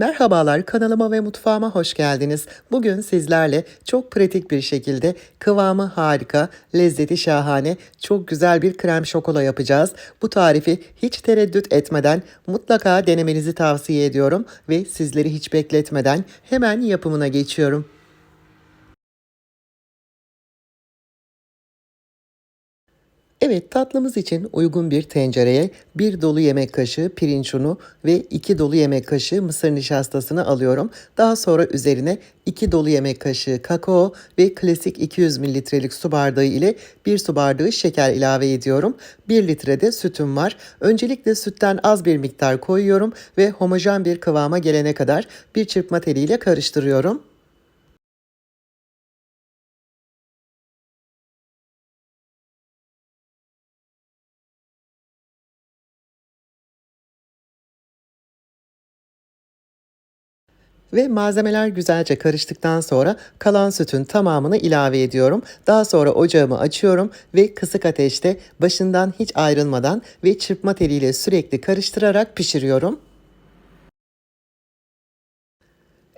Merhabalar kanalıma ve mutfağıma hoş geldiniz. Bugün sizlerle çok pratik bir şekilde kıvamı harika, lezzeti şahane, çok güzel bir krem şokola yapacağız. Bu tarifi hiç tereddüt etmeden mutlaka denemenizi tavsiye ediyorum ve sizleri hiç bekletmeden hemen yapımına geçiyorum. Evet tatlımız için uygun bir tencereye bir dolu yemek kaşığı pirinç unu ve iki dolu yemek kaşığı mısır nişastasını alıyorum. Daha sonra üzerine iki dolu yemek kaşığı kakao ve klasik 200 mililitrelik su bardağı ile bir su bardağı şeker ilave ediyorum. 1 litre de sütüm var. Öncelikle sütten az bir miktar koyuyorum ve homojen bir kıvama gelene kadar bir çırpma teliyle karıştırıyorum. Ve malzemeler güzelce karıştıktan sonra kalan sütün tamamını ilave ediyorum. Daha sonra ocağımı açıyorum ve kısık ateşte başından hiç ayrılmadan ve çırpma teliyle sürekli karıştırarak pişiriyorum.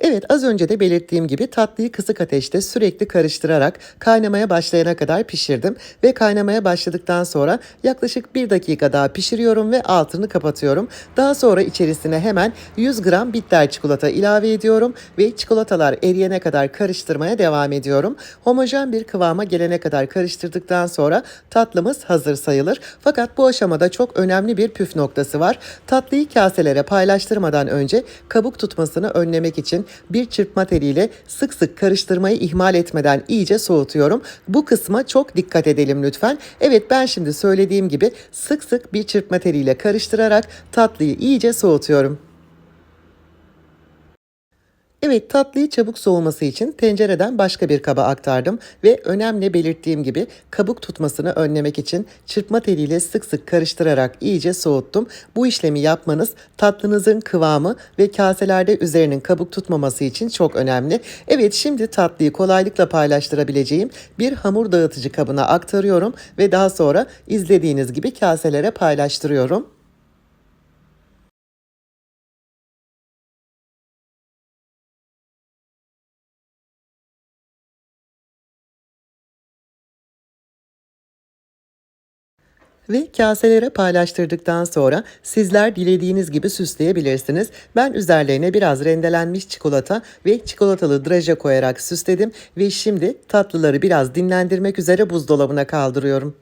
Evet az önce de belirttiğim gibi tatlıyı kısık ateşte sürekli karıştırarak kaynamaya başlayana kadar pişirdim. Ve kaynamaya başladıktan sonra yaklaşık bir dakika daha pişiriyorum ve altını kapatıyorum. Daha sonra içerisine hemen 100 gram bitter çikolata ilave ediyorum ve çikolatalar eriyene kadar karıştırmaya devam ediyorum. Homojen bir kıvama gelene kadar karıştırdıktan sonra tatlımız hazır sayılır. Fakat bu aşamada çok önemli bir püf noktası var. Tatlıyı kaselere paylaştırmadan önce kabuk tutmasını önlemek için bir çırpma teliyle sık sık karıştırmayı ihmal etmeden iyice soğutuyorum. Bu kısma çok dikkat edelim lütfen. Evet ben şimdi söylediğim gibi sık sık bir çırpma teliyle karıştırarak tatlıyı iyice soğutuyorum. Evet tatlıyı çabuk soğuması için tencereden başka bir kaba aktardım ve önemli belirttiğim gibi kabuk tutmasını önlemek için çırpma teliyle sık sık karıştırarak iyice soğuttum. Bu işlemi yapmanız tatlınızın kıvamı ve kaselerde üzerinin kabuk tutmaması için çok önemli. Evet şimdi tatlıyı kolaylıkla paylaştırabileceğim bir hamur dağıtıcı kabına aktarıyorum ve daha sonra izlediğiniz gibi kaselere paylaştırıyorum. Ve kaselere paylaştırdıktan sonra sizler dilediğiniz gibi süsleyebilirsiniz. Ben üzerlerine biraz rendelenmiş çikolata ve çikolatalı draje koyarak süsledim ve şimdi tatlıları biraz dinlendirmek üzere buzdolabına kaldırıyorum.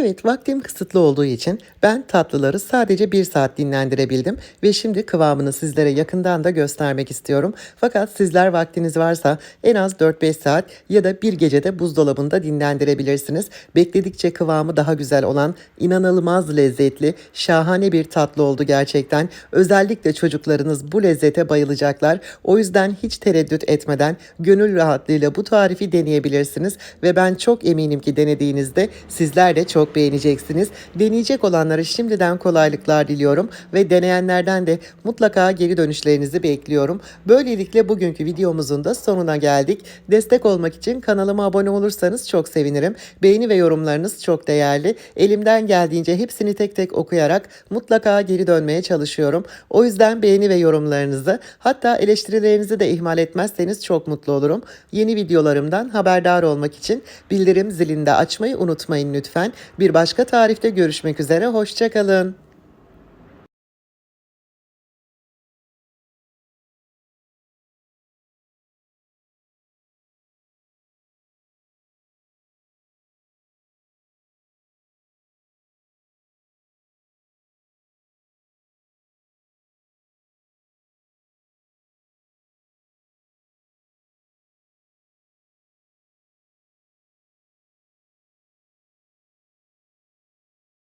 Evet vaktim kısıtlı olduğu için ben tatlıları sadece bir saat dinlendirebildim ve şimdi kıvamını sizlere yakından da göstermek istiyorum. Fakat sizler vaktiniz varsa en az 4-5 saat ya da bir gecede buzdolabında dinlendirebilirsiniz. Bekledikçe kıvamı daha güzel olan inanılmaz lezzetli, şahane bir tatlı oldu gerçekten. Özellikle çocuklarınız bu lezzete bayılacaklar. O yüzden hiç tereddüt etmeden gönül rahatlığıyla bu tarifi deneyebilirsiniz ve ben çok eminim ki denediğinizde sizler de çok çok beğeneceksiniz. Deneyecek olanlara şimdiden kolaylıklar diliyorum ve deneyenlerden de mutlaka geri dönüşlerinizi bekliyorum. Böylelikle bugünkü videomuzun da sonuna geldik. Destek olmak için kanalıma abone olursanız çok sevinirim. Beğeni ve yorumlarınız çok değerli. Elimden geldiğince hepsini tek tek okuyarak mutlaka geri dönmeye çalışıyorum. O yüzden beğeni ve yorumlarınızı hatta eleştirilerinizi de ihmal etmezseniz çok mutlu olurum. Yeni videolarımdan haberdar olmak için bildirim zilini de açmayı unutmayın lütfen. Bir başka tarifte görüşmek üzere, hoşçakalın.